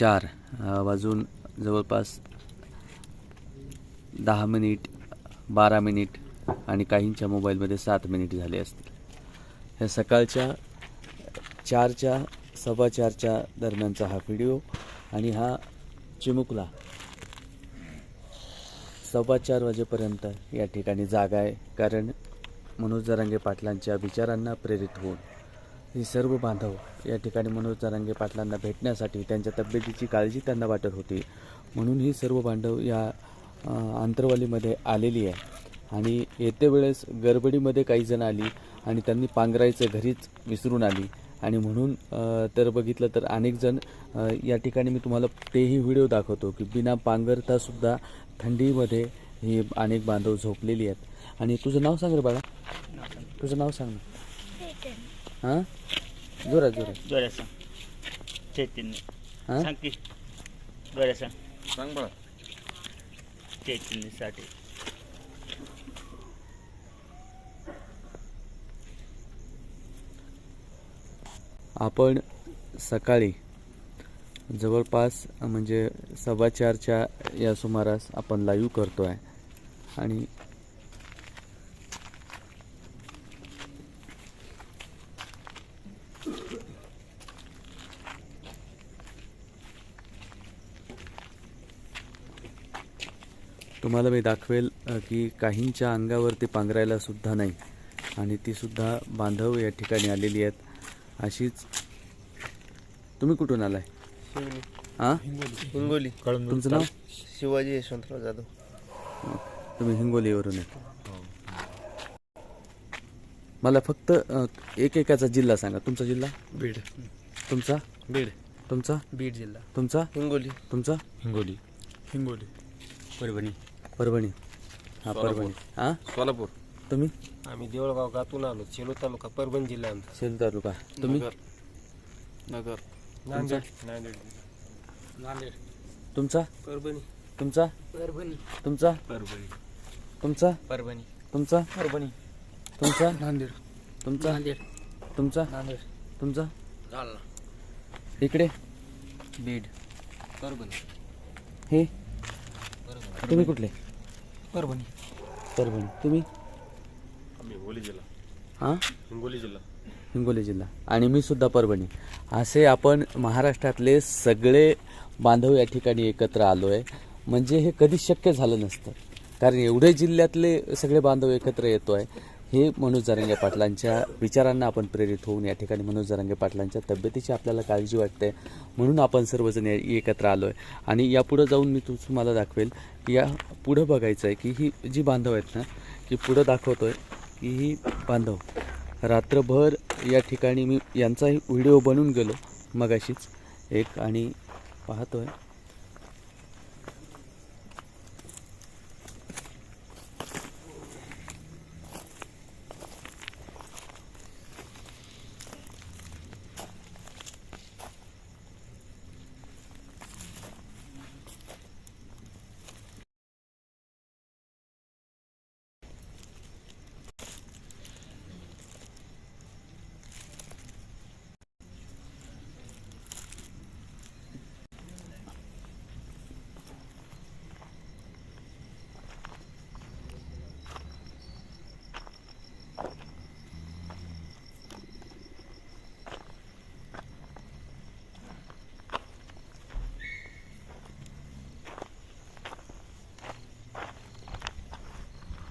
चार वाजून जवळपास दहा मिनिट बारा मिनिट आणि काहींच्या मोबाईलमध्ये सात मिनिट झाले असतील. ह्या सकाळच्या चारच्या सव्वा चारच्या दरम्यानचा हा व्हिडिओ आणि हा चिमुकला सव्वा चार वाजेपर्यंत या ठिकाणी जागा आहे. कारण मनोज जरांगे पाटलांच्या विचारांना प्रेरित होऊन हे सर्व बांधव या ठिकाणी मनोज जरांगे पाटलांना भेटण्यासाठी त्यांच्या तब्येतीची काळजी त्यांना वाटत होती. म्हणून ही सर्व बांधव या आंतरवालीमध्ये आलेली आहे. आणि येते वेळेस गडबडीमध्ये काही जण आली आणि त्यांनी पांघरायचं घरीच विसरून आली. आणि म्हणून तर बघितलं तर अनेक जण अ, या ठिकाणी मी तुम्हाला तेही व्हिडिओ दाखवतो की बिना पांघरता सुद्धा थंडीमध्ये ही अनेक बांधव झोपलेली आहेत. आणि तुझं नाव सांग रे बाळा. तुझं नाव सांग ना. हां? जोरात जोरात जोड्या सांग. चैतन्य हां? सांग की. जोड्या सांग. सांग बरं. चैतन्यसाठी आपण सकाळी जवळपास म्हणजे सव्वा चारच्या या सुमारास आपण लाईव्ह करतो आहे आणि तुम्हाला मी दाखवेल की काहींच्या अंगावरती पांघरायला सुद्धा नाही. आणि ती सुद्धा बांधव या ठिकाणी आलेली आहेत. अशीच. तुम्ही कुठून आलाय? हां हिंगोली. तुमचं नाव? शिवाजी यशवंतराव जाधव. तुम्ही हिंगोलीवरून आहे मला फक्त अ, एक एकाचा जिल्हा सांगा. तुमचा जिल्हा? बीड. तुमचा? बीड. तुमचा? बीड जिल्हा. तुमचा? हिंगोली. तुमचा? हिंगोली. हिंगोली. परभणी. परभणी. हा. परभणी. हां? सोलापूर. तुम्ही? आम्ही देवळगाव गातून आलो सेलू तालुका परभणी जिल्हा आमचा. सेलू तालुका. तुम्ही? नगर. नांदेड. नांदेड. नांदेड. तुमचा? परभणी. तुमचा? परभणी. तुमचा? परभणी. तुमचा? परभणी. तुमचा? परभणी. तुमचा? नांदेड. तुमचा? नांदेड. तुमचा? नांदेड. तुमचा? जालना. इकडे? बीड. परभणी. हे? तुम्ही कुठले? परभणी. परभणी. तुम्ही? हिंगोली जिल्हा. हां? हिंगोली जिल्हा. हिंगोली जिल्हा. आणि मी सुद्धा परभणी. असे आपण महाराष्ट्रातले सगळे बांधव या ठिकाणी एकत्र आलो आहे म्हणजे हे कधीच शक्य झालं नसतं. कारण एवढे जिल्ह्यातले सगळे बांधव एकत्र येतो आहे हे मनोज जरांगे पाटलांच्या विचारांना आपण प्रेरित होऊन या ठिकाणी मनोज जरांगे पाटलांच्या तब्येतीची आपल्याला काळजी वाटते म्हणून आपण सर्वजण एकत्र आलो आहे आणि यापुढं जाऊन मी तू तुम्हाला दाखवेल की या पुढं बघायचं आहे की ही जी बांधव आहेत ना की पुढं दाखवतो आहे की ही बांधव. रात्रभर या ठिकाणी मी यांचाही व्हिडिओ बनवून गेलो मगाशीच. एक आणि पाहतो आहे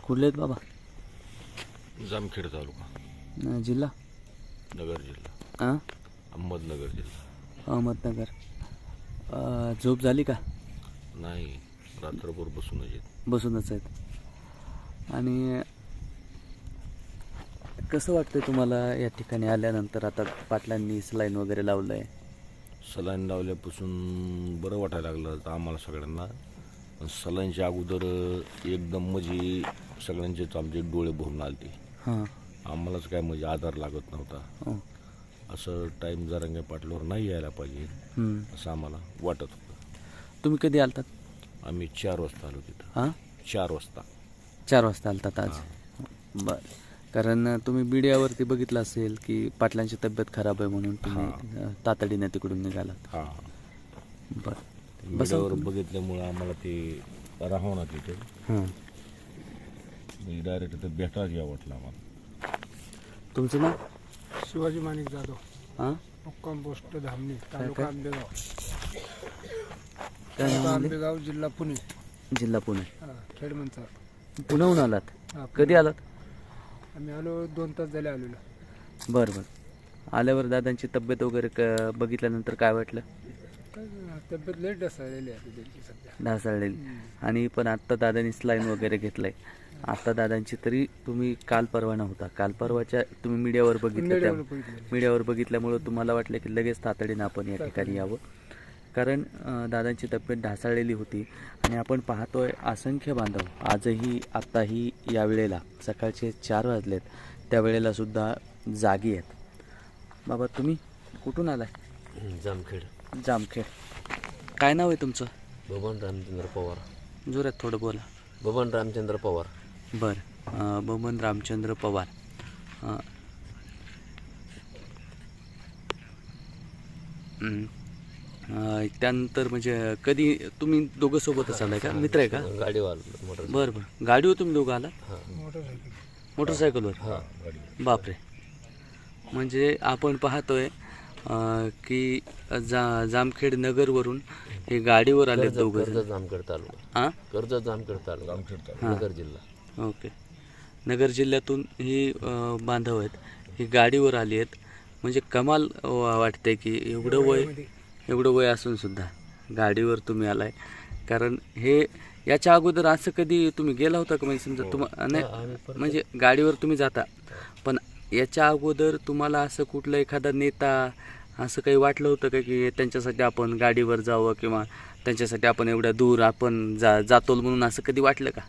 कुठले आहेत बाबा. जामखेड तालुका. जिल्हा? नगर जिल्हा. हां अहमदनगर जिल्हा. अहमदनगर. झोप झाली का? नाही रात्रभर बसूनच येत बसूनच आहेत. आणि कसं वाटतंय तुम्हाला या ठिकाणी आल्यानंतर? आता पाटलांनी सलाईन वगैरे लावलं आहे सलाईन लावल्यापासून बरं वाटायला लागलं आम्हाला सगळ्यांना. पण सलाईनच्या अगोदर एकदम म्हणजे सगळ्यांचेच आमचे डोळे भरून आलते. हां. आम्हालाच काय म्हणजे आधार लागत नव्हता. हो. असं टाईम जरांगे पाटलावर नाही यायला पाहिजे. असं आम्हाला वाटत होतं. तुम्ही कधी आलतात? आम्ही चार वाजता आलो तिथं. हां? चार वाजता. चार वाजता आलतात आज? बरं. कारण तुम्ही मीडियावरती बघितलं असेल की पाटलांची तब्येत खराब आहे म्हणून तुम्ही तातडीने तिकडून निघालात. हां. बरं. मीडियावर बघितल्यामुळं आम्हाला ते राहणार तिथे. हां डायरेक्ट तिथे भेटायला या वाटलं आम्हाला. तुमचं नाव? शिवाजी माणिक जाधव. हां? मुक्काम पोस्ट धामणी? तालुका आंबेगाव. काय नाव तालुका म्हणले? आंबेगाव जिल्हा पुणे. जिल्हा पुणे. हा, खेडमनचा पुण्याहून आलात? हा, कधी आलात? आम्ही आलो दोन तास झाले आलेलो. बरं बरं. आल्यावर दादांची तब्येत वगैरे क बघितल्यानंतर काय वाटलं? काय तब्येत लेट ढसाळलेली आहे त्यांची सध्या. ढासळलेली. आणि पण आत्ता दादांनी स्लाईन वगैरे घेतलंय. आता दादांची तरी तुम्ही काल परवा नव्हता. काल परवाच्या तुम्ही मीडियावर बघितलं त्या मीडियावर बघितल्यामुळं तुम्हाला वाटलं की लगेच तातडीनं आपण या ठिकाणी यावं. कारण दादांची तब्येत ढासळलेली होती आणि आपण पाहतोय असंख्य बांधव आजही आत्ताही या वेळेला सकाळचे चार वाजलेत. त्यावेळेला सुद्धा जागी आहेत. बाबा तुम्ही कुठून आलाय? जामखेड. जामखेड. काय नाव आहे तुमचं? बबन रामचंद्र पवार. जोरात थोडं बोला. बबन रामचंद्र पवार. बरं. बबन रामचंद्र पवार. हं. त्यानंतर म्हणजे कधी तुम्ही दोघं सोबतच आलाय का? मित्र आहे का? गाडीवाल मोटर बरं बरं. गाडीवर तुम्ही दोघं आला मोटरसायकल मोटरसायकलवर? बापरे. म्हणजे आपण पाहतोय अं, की जा जामखेड नगरवरून हे गाडीवर आले दोघं कर्जत जामखेड तालुका. हां कर्जत जामखेड तालुका. नगर जिल्हा. ओके. नगर जिल्ह्यातून ही बांधव आहेत. ही गाडीवर आली आहेत. म्हणजे कमाल वाटते की एवढं वय एवढं वय असून सुद्धा गाडीवर तुम्ही आलाय. कारण हे याच्या अगोदर असं कधी तुम्ही गेला होता का? म्हणजे समजा तुम्हा नाही म्हणजे गाडीवर तुम्ही जाता. पण याच्या अगोदर तुम्हाला असं कुठलं एखादा नेता असं काही वाटलं होतं का की त्यांच्यासाठी आपण गाडीवर जावं किंवा त्यांच्यासाठी आपण एवढ्या दूर आपण जा जातो म्हणून असं कधी वाटलं का?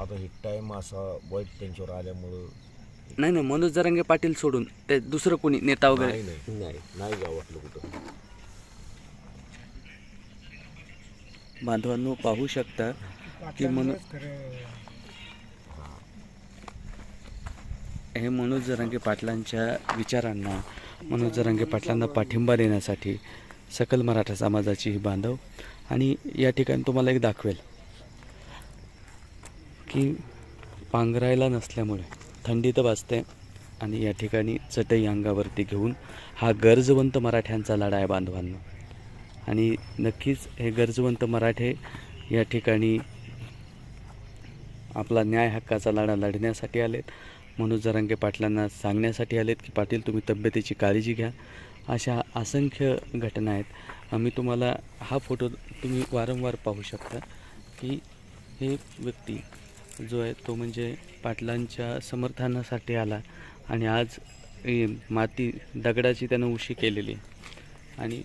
आता हे टाईम असा वाईट त्यांच्यावर आल्यामुळं नाही नाही मनोज जरांगे पाटील सोडून ते दुसरं कोणी नेता वगैरे? नाही नाही नाही नाही जावं वाटलं कुठं. बांधवांनो पाहू शकता की मनो हे मनोज जरांगे पाटलांच्या विचारांना मनोज जरांगे पाटलांना पाठिंबा देण्यासाठी सकल मराठा समाजाची ही बांधव. आणि या ठिकाणी तुम्हाला एक दाखवेल. की पांघरायला नसल्यामुळे थंडी तर वाजते आणि या ठिकाणी चटई अंगावरती घेऊन हा गरजवंत मराठ्यांचा लढा आहे बांधवांना. आणि नक्कीच हे गरजवंत मराठे या ठिकाणी आपला न्याय हक्काचा लढा लढण्यासाठी आलेत. मनोज जरांगे पाटलांना सांगण्यासाठी आलेत की पाटील तुम्ही तब्येतीची काळजी घ्या. अशा असंख्य घटना आहेत. आम्ही तुम्हाला हा फोटो तुम्ही वारंवार पाहू शकता की हे व्यक्ती जो आहे तो म्हणजे पाटलांच्या समर्थनासाठी आला आणि आज माती दगडाची त्यानं उशी केलेली आहे. आणि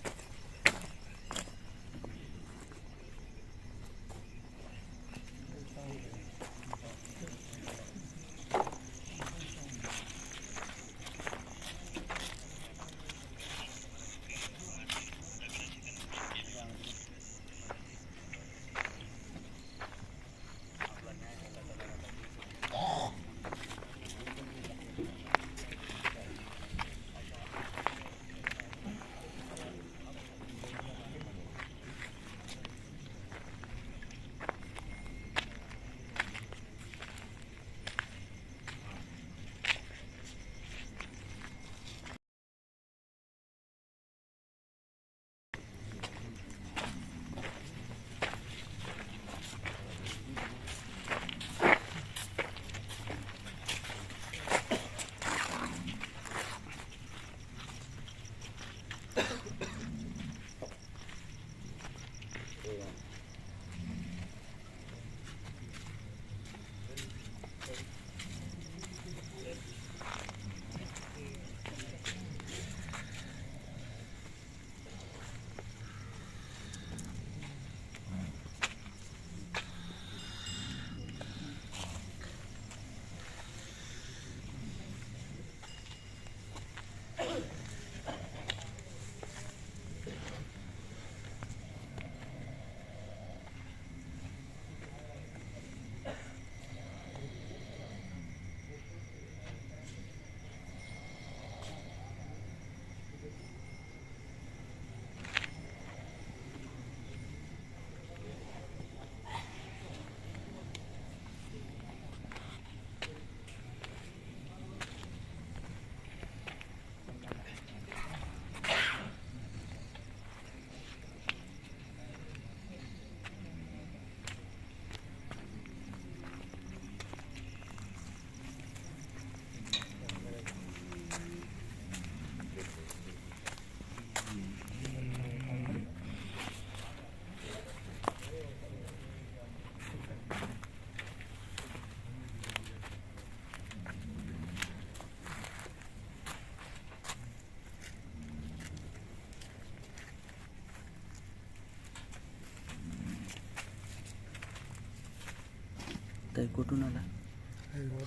आहे? कुठून आला?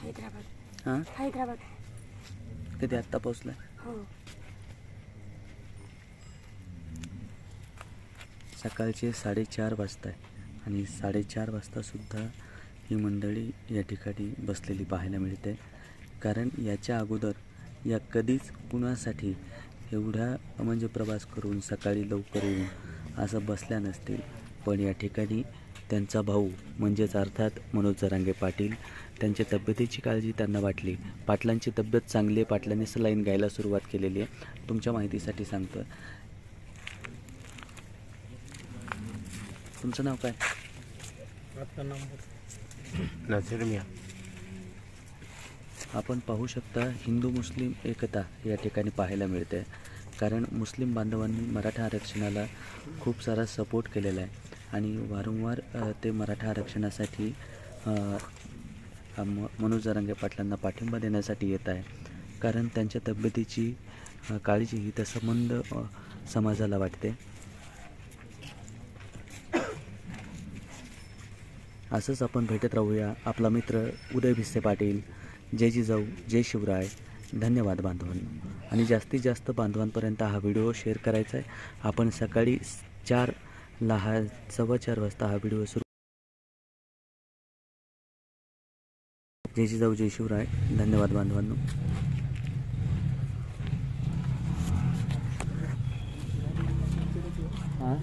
हैदराबाद. हां? हैदराबाद. कधी आत्ता पोचला हो. सकाळचे साडेचार वाजता आहे आणि साडेचार वाजतासुद्धा ही मंडळी या ठिकाणी बसलेली पाहायला मिळते. कारण याच्या अगोदर या कधीच कुणासाठी एवढ्या म्हणजे प्रवास करून सकाळी लवकर येऊन असं बसल्या नसतील. पण या ठिकाणी त्यांचा भाऊ म्हणजेच अर्थात मनोज जरांगे पाटील त्यांच्या तब्येतीची काळजी त्यांना वाटली. पाटलांची तब्येत चांगली आहे पाटलांनी सलाईन गायला सुरुवात केलेली आहे. तुमच्या माहितीसाठी सांगतो. तुमचं नाव काय? आपण पाहू शकता हिंदू मुस्लिम एकता या ठिकाणी पाहायला मिळते. कारण मुस्लिम बांधवांनी मराठा आरक्षणाला खूप सारा सपोर्ट केलेला आहे. आणि वारंवार ते मराठा आरक्षणासाठी म- मनोज जरांगे पाटलांना पाठिंबा देण्यासाठी येत आहे. कारण त्यांच्या तब्येतीची काळजी ही त्या संबंध समाजाला वाटते. असंच आपण भेटत राहूया. आपला मित्र उदय भिस्ते पाटील. जय जिजाऊ जय शिवराय. धन्यवाद बांधवांनो. आणि जास्तीत जास्त बांधवांपर्यंत हा व्हिडिओ शेअर करायचा आहे. आपण सकाळी चार चार लहा सव्वा चार वाजता हा व्हिडिओ सुरू जय जिजाऊ जय शिवराय. धन्यवाद बांधवांनो. हां?